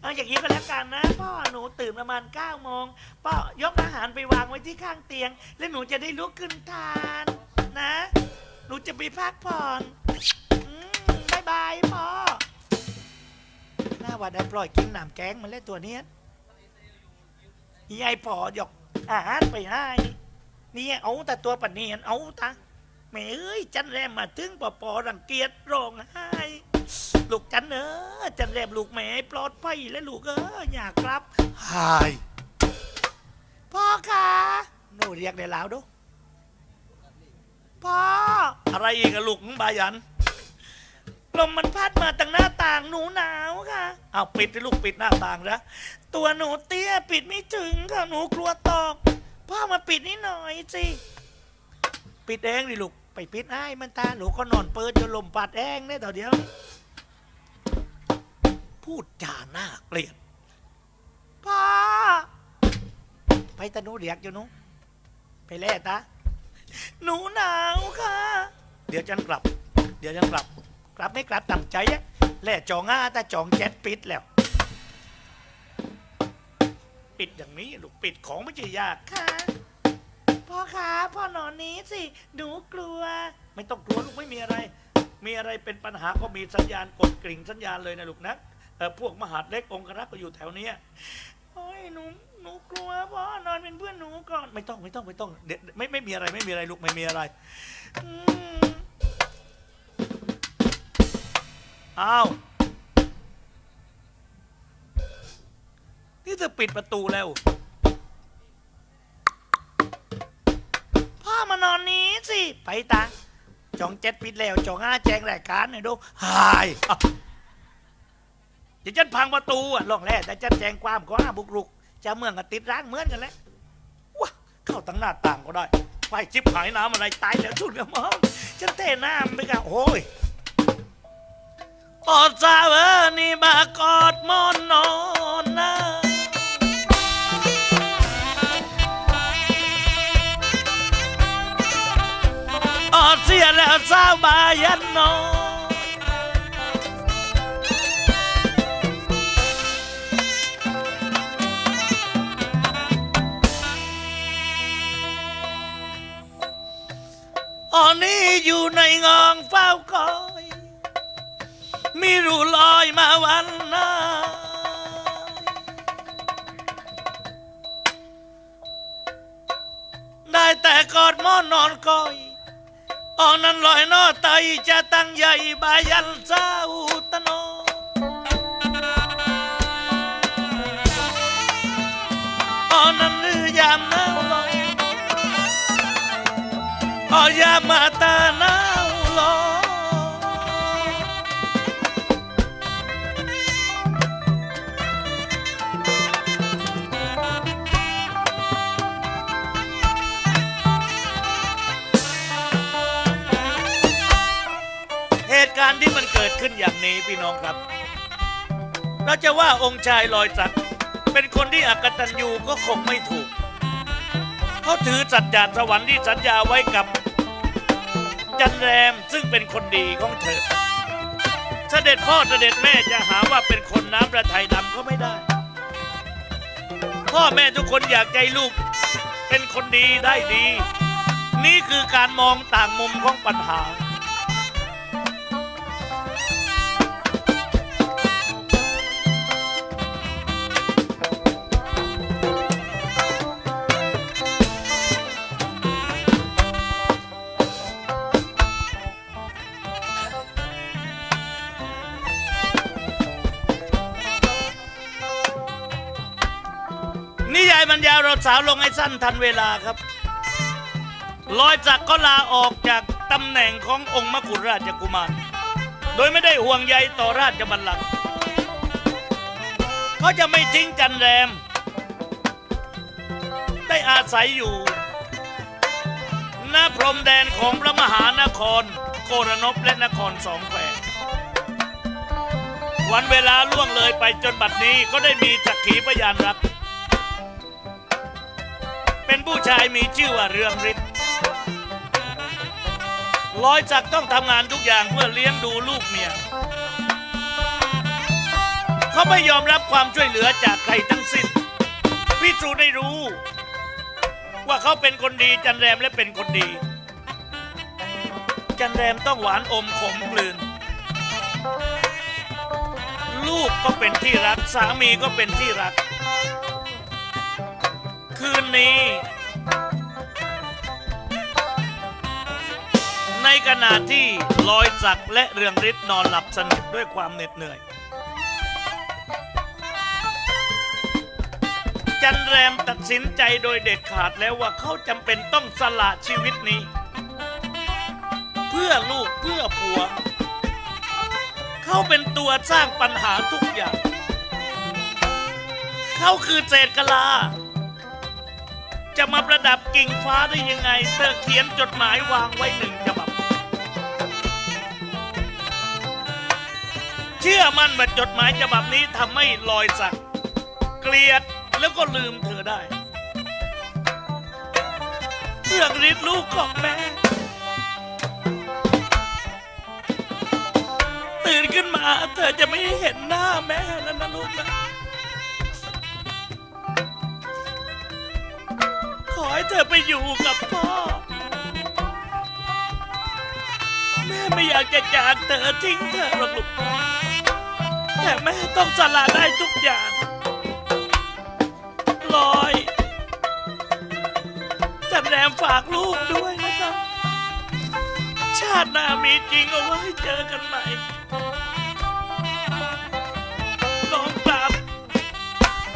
เอาอย่างนี้ก็แล้วกันนะพ่อหนูตื่นประมาณ9ก้าโมงพ่อยกอาหารไปวางไว้ที่ข้างเตียง แล้วหนูจะได้ลุกขึ้นทานนะ หนูจะไปพักผ่อนอืมบายบายพ่อหน้าวัดได้ปล่อยกินหนามแกงมันเล่นตัวเนี้ยยายพอหยอกอาหารไปให้นี่เอาแต่ตัวปะเนียนเอาตาแม่เอ้ยจันแรมมาถึงปอปอรังเกียจร้องไห้ ลูกจันเออจันแรมลูกแม่ให้ปลอดภัยและลูกเอออยากกลับหายพ่อคะหนูเรียกได้แล้วดูพ่ออะไรอีกอะลูกบายันลมมันพัดมาตั้งหน้าต่างหนูหนาวค่ะเอาปิดที่ลูกปิดหน้าต่างนะตัวหนูเตี้ยปิดไม่ถึงค่ะหนูกลัวตกพ่อมาปิดนิดหน่อยสิปิดเองดิลูกไปปิดให้มันตาหนูก็นอนเปิดจนลมปัดเองเนี่ยต่อเดียว พูดจาหน้าเกลียดพ่อไปตะหนูเรียกอยู่หนูไปแล่ตาหนูหนาวค่ะ เดี๋ยวฉันกลับ เดี๋ยวฉันกลับ กลับไม่กลับตั้งใจอะแล่จองอ้าแต่จองแจ็ดปิดแล้ว ปิดอย่างนี้ลูกปิดของไม่ใช่ยากค่ะพ่อคะพ่อนอนนี้สิหนูกลัว ไม่ต้องกลัวลูกไม่มีอะไร มีอะไรเป็นปัญหาก็มีสัญญาณกดกริ่งสัญญาณเลยนะลูกนะเออ พวกมหาดเล็กองครักษ์ก็อยู่แถวเนี้ยโอ้ยหนูหนูกลัวพ่อนอนเป็นเพื่อนหนูก่อนไม่ต้องไม่ต้องไม่ต้องเดี๋ยวไม่ไม่มีอะไรไม่มีอะไรลูกไม่มีอะไรอืมอ้าวนี่เธอปิดประตูแล้วพ่อมานอนนี้สิไปตาจองเจ็ดปิดแล้วจองห้าแจงรายการหน่อยดูหาย อะเดี๋ยวฉันพังประตูอะลองแร่แต่ฉันแจงความก็ห้าบุกรุกจะเมืองกับติดร้างเหมือนกันแหล้วว้าเข้าตั้งหน้าต่างก็ได้ ไปจิบหายน้ำอะไรตายแล้วชุดกระมองฉันเทน้ำไปกันโอ้ยอดสาวเออนี่มากอดมอนนอนนะอดเสียแล้วสาวบายันนอั รูลอยมาวันหน้าได้แต่กอดหมอนนอนคอยออกนั้นลอยนอไตจะตั้งใหญ่บายันซาอุตโนออกนั้นลือยามหนาวลอยออก ขึ้นอย่างนี้พี่น้องครับ เราจะว่าองค์ชายลอยสักเป็นคนที่อักตันยูก็คงไม่ถูก เขาถือสัจจาสวรรค์ที่สัญญาไว้กับ จันแรมซึ่งเป็นคนดีของเธอ เสด็จพ่อเสด็จแม่จะหาว่าเป็นคนน้ำประทัยดำก็ไม่ได้ พ่อแม่ทุกคนอยากใจลูก เป็นคนดีได้ดี นี่คือการมองต่างมุมของปัญหา สาวลงให้สั้นทันเวลาครับลอยจักรก็ลาออกจากตำแหน่งขององค์มกุฎราชกุมาร โดยไม่ได้ห่วงใยต่อราชบัลลังก์เขาจะไม่ทิ้งจันแรม ได้อาศัยอยู่ณพรมแดนของพระมหานคร โกรนพและนครสองแคววันเวลาล่วงเลยไปจนบัดนี้ก็ได้มีจักขีพยานรัก เป็นผู้ชายมีชื่อว่าเรืองฤทธิ์ร้อยจักต้องทำงานทุกอย่างเพื่อเลี้ยงดูลูกเมีย เขาไม่ยอมรับความช่วยเหลือจากใครทั้งสิ้นพิสูจน์ได้รู้ ว่าเขาเป็นคนดีจันแรมและเป็นคนดี จันแรมต้องหวานอมขมกลืน ลูกก็เป็นที่รักสามีก็เป็นที่รัก คืนนี้ ในขณะที่ลอยสักและเรืองฤทธิ์นอนหลับสนิทด้วยความเหน็ดเหนื่อย จันแรมตัดสินใจโดยเด็ดขาดแล้วว่าเขาจำเป็นต้องสละชีวิตนี้ เพื่อลูกเพื่อผัว เขาเป็นตัวสร้างปัญหาทุกอย่าง เขาคือเศษกะลา จะมาประดับกิ่งฟ้าได้ยังไงเธอเขียนจดหมายวางไว้หนึ่งฉบับ เชื่อมั่นว่าจดหมายฉบับนี้ทำให้ลอยสัก เกลียดแล้วก็ลืมเธอได้เรื่องฤทธิ์ลูกของแม่ ตื่นขึ้นมาเธอจะไม่เห็นหน้าแม่แล้วนะลูกนะ อให้เธอไปอยู่กับพ่อ แม่ไม่อยากจะจากเธอทิ้งเธอหรอกลูกแต่แม่ต้องสละได้ทุกอย่างลอยจันแรมฝากลูกด้วยนะครับ ชาติหน้ามีจริงเอาไว้เจอกันใหม่น้องกราบ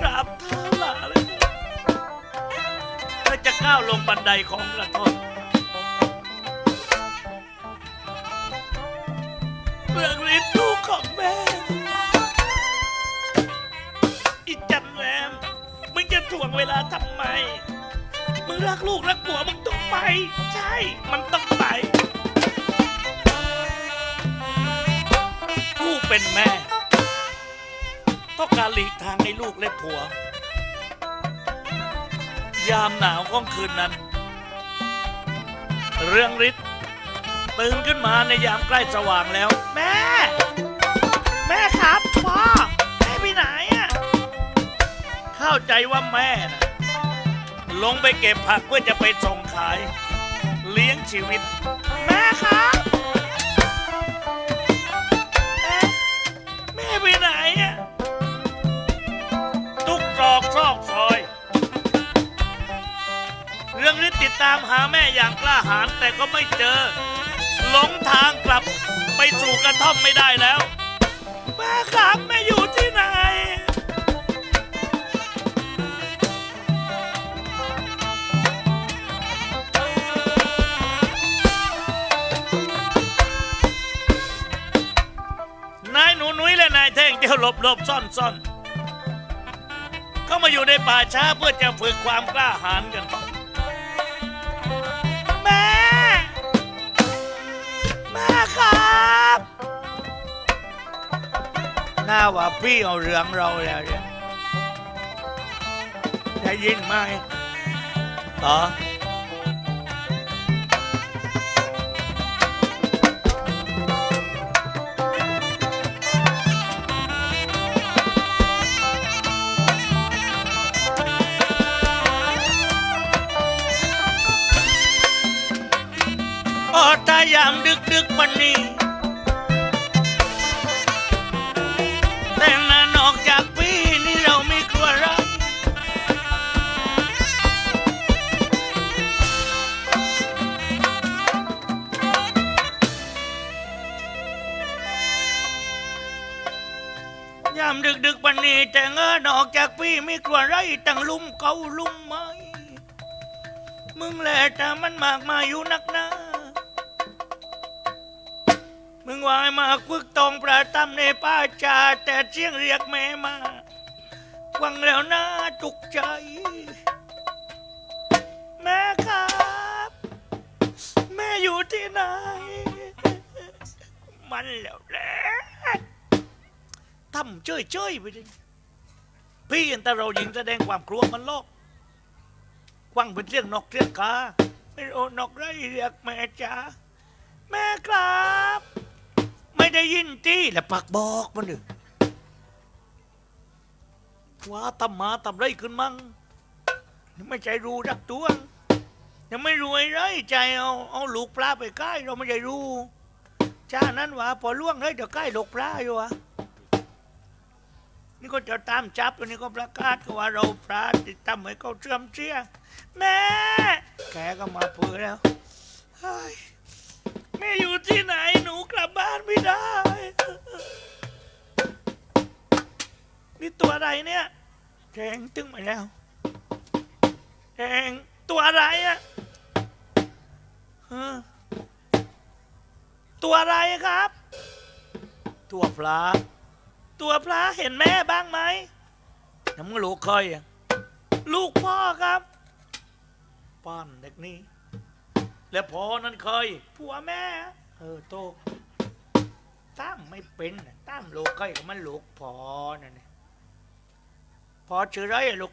กราบเท้า ก้าวลงบันไดของกระท่อมเรื่องฤทธิ์ลูกของแม่ อีจันแรม มึงจะถ่วงเวลาทำไม มึงรักลูกรักผัวมึงต้องไป ใช่ มันต้องไป ผู้เป็นแม่ ต้องการหลีกทางให้ลูกและผัว ยามหนาวของคืนนั้น เรื่องฤทธิ์ตื่นขึ้นมาในยามใกล้สว่างแล้ว แม่ แม่ครับพ่อแม่ไปไหนอะเข้าใจว่าแม่นะลงไปเก็บผักเพื่อจะไปส่งขาย เลี้ยงชีวิต แม่ครับ เรื่องนี้ติดตามหาแม่อย่างกล้าหาญแต่ก็ไม่เจอ หลงทางกลับไปสู่กระท่อมไม่ได้แล้ว แม่ครับแม่อยู่ที่ไหน นายหนูนุ้ยและนายเท่งเที่ยวหลบหลบซ่อนซ่อนเข้ามาอยู่ในป่าช้าเพื่อจะฝึกความกล้าหาญกัน ครับน่าว่าพี่เอาเรื่องเราแล้วเนี่ยได้ยินไหมต่อ พี่ไม่กลัวไรตั้งลุ่มเกาลุ่มไม้มึงแหละแต่มันมากมาอยู่นักหนามึงวายมาควิกตองประตำในป้าจาแต่เสียงเรียกแม่มาฟังแล้วน่าจุกใจ แม่ครับ แม่อยู่ที่ไหน มันแล้วแหละทำเจ้ยๆไปดิ พี่เห็นแต่เราหญิงแสดงความกลัวมันโลกฟังเป็นเสียงนกเสียงกาไม่รู้นกไรเรียกแม่จ๋าแม่ครับ ไม่ได้ยินจี้แล้วปักบอกมันดึว่าทำมาทำไรขึ้นมั่งไม่ใจรู้รักตัวยังไม่รวยเลยใจเอาเอาลูกปลาไปใกล้เราไม่ใจรู้จ้านั้นว่าพอล่วงเฮ้ยเดี๋ยวใกล้ลูกปลาอยู่วะ นี่ก็จะตามจับตัวนี้ก็ประกาศว่าเราปลาดติดตามให้เขาเชื่อมเสียแม่แกก็มาเปือแล้วเฮ้ยแม่อยู่ที่ไหนหนูกลับบ้านไม่ได้ นี่ตัวอะไรเนี่ยแทงตึงมาแล้วแทงตัวอะไรอะฮะตัวอะไรครับ ตัวปลา ตัวปลาเห็นแม่บ้างไหมน้ำลูกคยอะลูกพ่อครับป้านเด็กนี้ แล้วพ่อนั้นเคยผัวแม่ เออโตตั้มไม่เป็นตั้มลูกเคยมันลูกพ่อนั่นน่พ่อชื่อไรลูก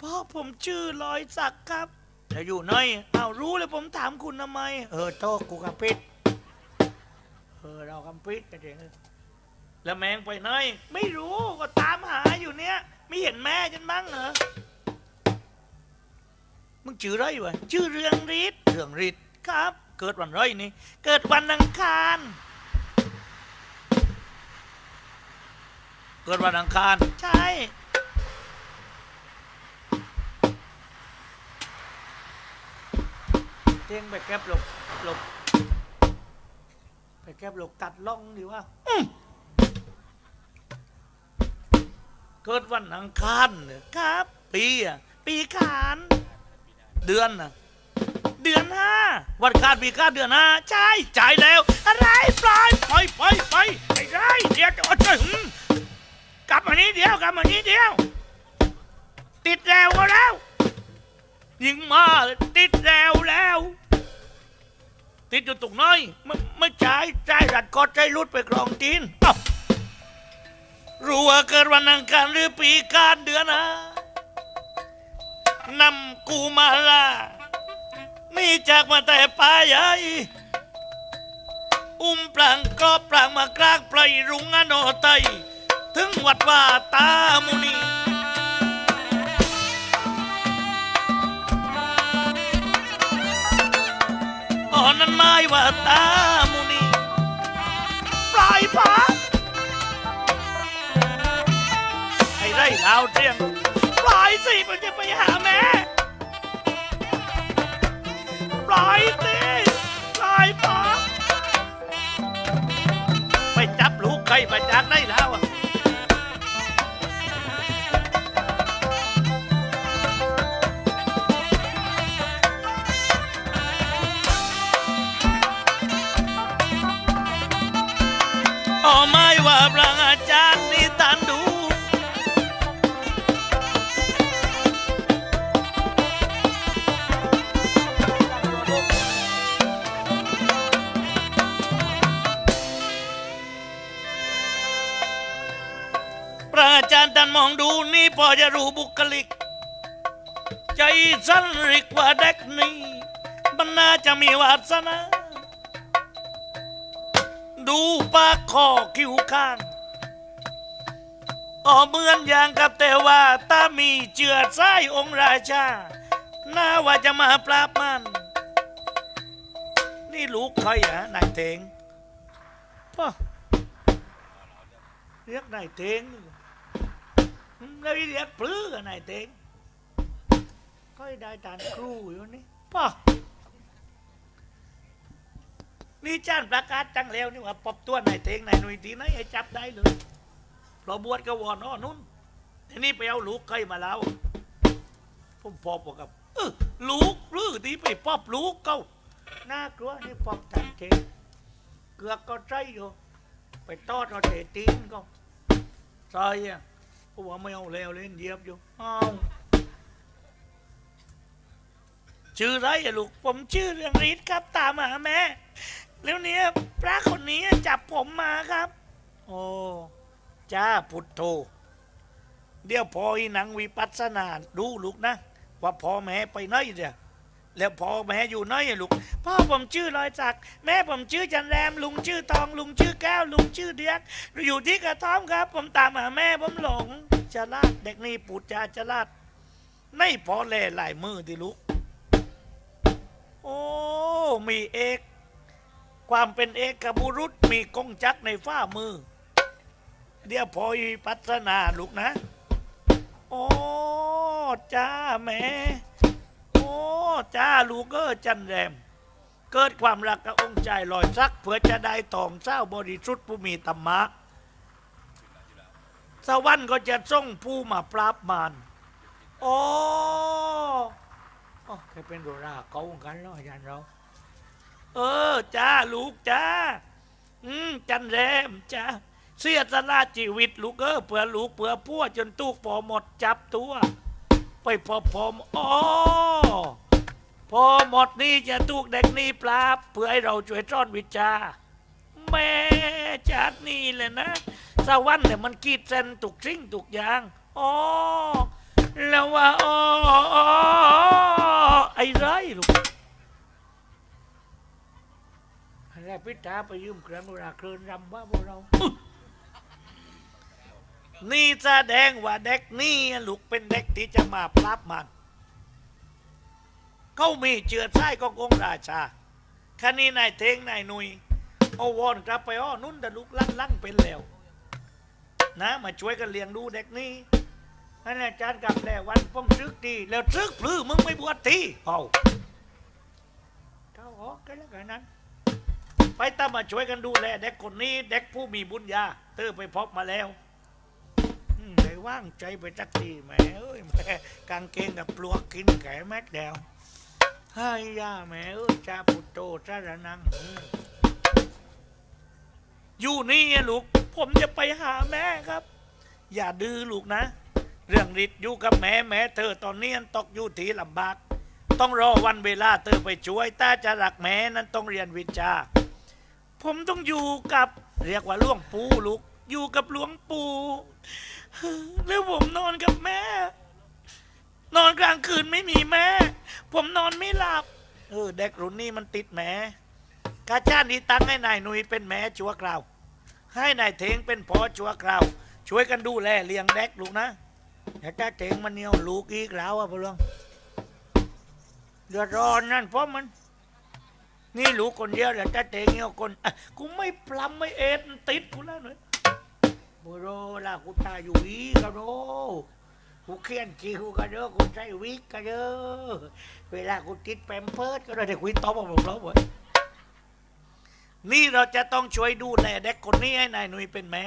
พ่อผมชื่อลอยศักดิ์ครับจะอยู่ไหนเอารู้เลยผมถามคุณทำไม เออโตกูกับปิดเออเรากำปิดกันเอง แล้วแมงไปไหนไม่รู้ก็ตามหาอยู่เนี้ยไม่เห็นแม่ฉันบ้างเหรอมึงชื่ออะไรวะชื่อเรืองฤทธิ์เรืองฤทธิ์ครับ เกิดวันไรนี่ เกิดวันอังคาร เกิดวันอังคาร ใช่เตียงไปแก็บหลบหลบไปแก็บหลบตัดล่องดีว่า เกิดวันอังคารเนี่ยครับ ปีอะปีขานเดือนน่ะเดือนห้าวันคาดปีคาดเดือนห้าใช่จ่ายแล้ว อะไรปล่อยไปไปไปไอ้ไรเดี๋ยวจะอาใจหึกลับมานี้เดียวกลับมานี้เดียว ติดแล้วก็แล้ว ยิงมาติดแล้วแล้ว ติดอยู่ตรงน้อยไม่ไม่จ่ายจ่ายรัดกอดใจรุดไปกรองจีนเอ้า รู้ว่าเกิดวันอังคารหรือปีการเดือนนะนำกูมาลามีจากมาแต่ป่าใหญ่อุ้มปลางก็ปลางมากลางปลายรุงอโนไตถึงวัดว่าตามุนีอ่อนนั้นไม่ว่าตามุนีปล่อยพา ไอ้ไรลาวเทียงปล่อยสิมันจะไปหาแม่ปล่อยสิปล่อยพาไปจับลูกใครมาจากได้แล้วอะ รู้บุคลิก ใจสั้นริกว่าเด็กนี่มันน่าจะมีวาสนา ดูปากคอคิ้วข้างอ๋อเหมือนอย่างกับแต่ว่าตามีเจือดไส้องค์ราชา น่าว่าจะมาปราบมัน นี่ลูกใครอะนายเทงพ่อเรียกนายเทง แล้วเรียกปลื้อกับนายเทงก็ได้ทานครูอยู่นี่พ่อนี่จ้านประกาศจังแล้วนี่ว่าปอบตัวนายเทงนายหนุ่ยทีไหนให้จับได้เลยเพราะบวชก็วอนอ้อนุ่นทีนี้ไปเอาลูกใครมาแล้วผมพอบอกกับเออลูกหรือที่ไปปอบลูกเขาน่ากลัวนี่ปอบจันเทงเกือกก็ใจอยู่ไปตอดเอาเตะตีนก็ใจอะ เพราะว่าไม่เอาแล้วเล่นเหยียบอยู่อ้าวชื่อไรอะลูกผมชื่อเรืองฤทธิ์ครับ ตามหาแม่แล้วเนี้ยพระคนนี้จับผมมาครับ โอ้จ้าพุทโธเดี๋ยวพออีหนังวิปัสสนาดูลูกนะ ว่าพ่อแม่ไปไหนเดี๋ยว แล้วพ่อแม่อยู่ไหนอะลูกพ่อผมชื่อลอยจักรแม่ผมชื่อจันแรมลุงชื่อตองลุงชื่อแก้วลุงชื่อเดียกอยู่ที่กระท่อมครับ ผมตามหาแม่ผมหลงฉลาดเด็กนี่ปูดจาฉลาดในพอแลหลายมือที่ลูกโอ้มีเอก ความเป็นเอกบุรุษมีกงจักรในฝ้ามือ เดี๋ยวพอยพัฒนาลูกนะ โอ้จ้าแม่ จ้าลูกเออจันแรม เกิดความรักกับองค์ใจลอยซักเพื่อจะได้ตองเจ้าบริสุทธิ์ผู้มีธรรมะ สวรรค์ก็จะส่งผู้มาปราบมารโอ้โอ้เคยเป็นโดราเขาเหมือนกันเนาะอาจารย์เรา เออจ้าลูกจ้า อืมจันแรมจ้าเสียสละชีวิตลูกเออเผื่อลูกเผื่อพัวจนตู้ปอหมดจับตัว ไปพอพอมอ๋อพอหมดนี่จะตูกเด็กนี่ปราบเพื่อให้เราช่วยซ่อนวิชาแม่จากนี่เลยนะสวรรค์เนี่ยมันกีดเส้นตุกสิ่งตุกอย่างอ๋อแล้วว่าอ๋ออ๋อไอ้ไรลูกอะไรพิธาไปยืมเครื่องราเครืนรำว่าพวกเรา นี่แสดงว่าเด็กนี่ลูกเป็นเด็กที่จะมาปราบมันเขามีเจือไส้ขององค์ราชาคันนี้นายเทงนายนุยเอาวอนกลับไปอ้อนุ่นแต่ลูกลั่นลั่นเป็นแล้ว นะมาช่วยกันเลี้ยงดูเด็กนี่นั่นอาจารย์กลับแล้ววันป้องซึกทีแล้วซึกพลื้มึงไม่บวชทีเอาเขาออกกันแล้วกันนั้น ไปตามมาช่วยกันดูแลเด็กคนนี้ เด็กผู้มีบุญญาเตอไปพบมาแล้ว ว่างใจไปจักทีแหมเอ้ยแม่กางเกงกับปลวกกินแขแม็กแดวให้ยาแหมเอ้ยจาปุตโตจารนังอยู่นี่ลูก ผมจะไปหาแม่ครับ อย่าดื้อลูกนะ เรื่องฤทธิ์อยู่กับแม่แม่เธอตอนนี้ตกอยู่ที่ลำบาก ต้องรอวันเวลาเธอไปช่วยถ้าจะรักแม่นั้นต้องเรียนวิชา ผมต้องอยู่กับเรียกว่าหลวงปู่ลูก อยู่กับหลวงปู่ แล้วผมนอนกับแม่ นอนกลางคืนไม่มีแม่ ผมนอนไม่หลับ เออเด็กรุ่นนี้มันติดแหมกาชานี้ตั้งให้นายหนุยเป็นแม่ชั่วคราว ให้นายเทงเป็นพ่อชั่วคราว ช่วยกันดูแลเลี้ยงเด็กลูกนะอย่าจ้าเทงมันเหนียวลูกอีกแล้วอะพ่อหลวงเดือดร้อนนั่นเพราะมัน นี่ลูกคนเดียวแต่จ้าเทงเงี้ยคนอะกูไม่พลำไม่เอ็ดมันติดกูแล้วหน่อย บโรล่ะกูตาอยู่อีกกะโรกูเขียนคิวกันเด้อกูใช้วิกกันเด้อเวลากูติดแปมเพิร์ดก็ได้แต่คุยตอบกับผมแล้วเว้ยนี่เราจะต้องช่วยดูแลเด็กคนนี้ให้นายหนุ่ยเป็นแม่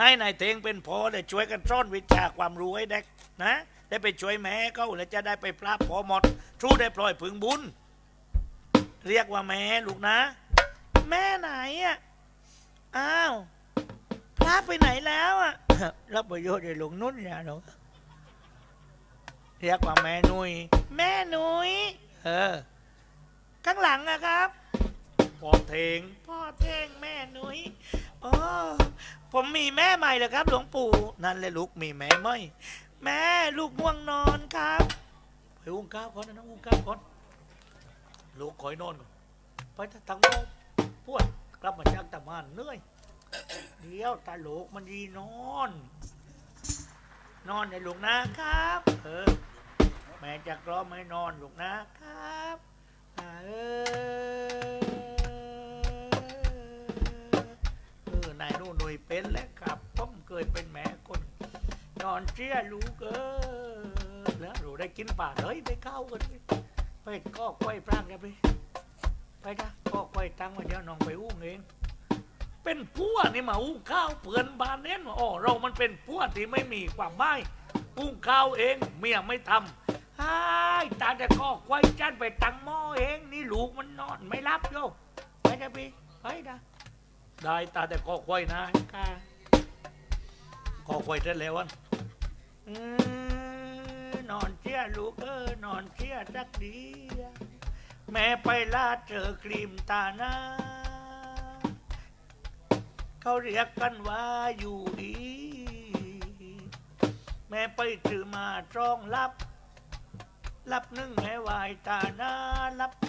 ให้นายเทงเป็นพ่อเลยช่วยกันซ่อนวิชาความรู้ให้เด็กนะได้ไปช่วยแม่เขาแล้วจะได้ไปปราบพอหมดทรูได้ปล่อยผึงบุญ เรียกว่าแม่ลูกนะ แม่ไหนอะอ้าว พระไปไหนแล้วอะ รับประโยชน์ในหลวงนุ่นเนี่ยหนูเรียกว่าแม่นุย แม่นุย เออ ข้างหลังอะครับ พ่อเทง พ่อเทงแม่นุยอ๋อผมมีแม่ใหม่เลยครับ หลวงปู่ นั่นเลยลูกมีแม่ไหมแม่ลูกง่วงนอนครับไปอุ้งข้าวก่อนนะน้องอุ้งข้าวก่อน ลูกคอยนอนก่อน ไปทางโน้นปวดกลับมาจากตะมานเหนื่อย เดียวตาโหลกมันดีนอน นอนในลูกนะครับ เออ แม่จะกล้อไม่นอนหลกนะครับเออเออนายนู่นหนุ่ยเป็นแล้วครับผมเคยเป็นแม่คน นอนเชี่ยลูกเออแล้วเราได้กินป่าเลยไปเข้ากันไปไปก็ค่อยพรางกันไปไปนะก็ค่อยตั้งไว้เดี๋ยวน้องไปอุ้งเอง เป็นพัวนี่มาอุ้งข้าวเปือนบานเน้นว่าอ๋อเรามันเป็นพัวที่ไม่มีความหมายอุ้งข้าวเองเมียไม่ทำไอ้ายตาแต่ก็ควายจันไปตังหม้อเองนี่ลูกมันนอนไม่รับโยไปนะพี่ไปนะได้ตาแต่ก็ควายนะค่ะก็ควายเสร็จแล้วอันอืมนอนเชี่ยลูกเออนอนเชี่ยสักดีแม่ไปลาดเจอกรีมตาหน้า เขาเรียกกันว่าอยู่ดีแม่ไปถือมาจ้องรับ รับหนึ่งแม่วายตาหน้ารับหนึ่ง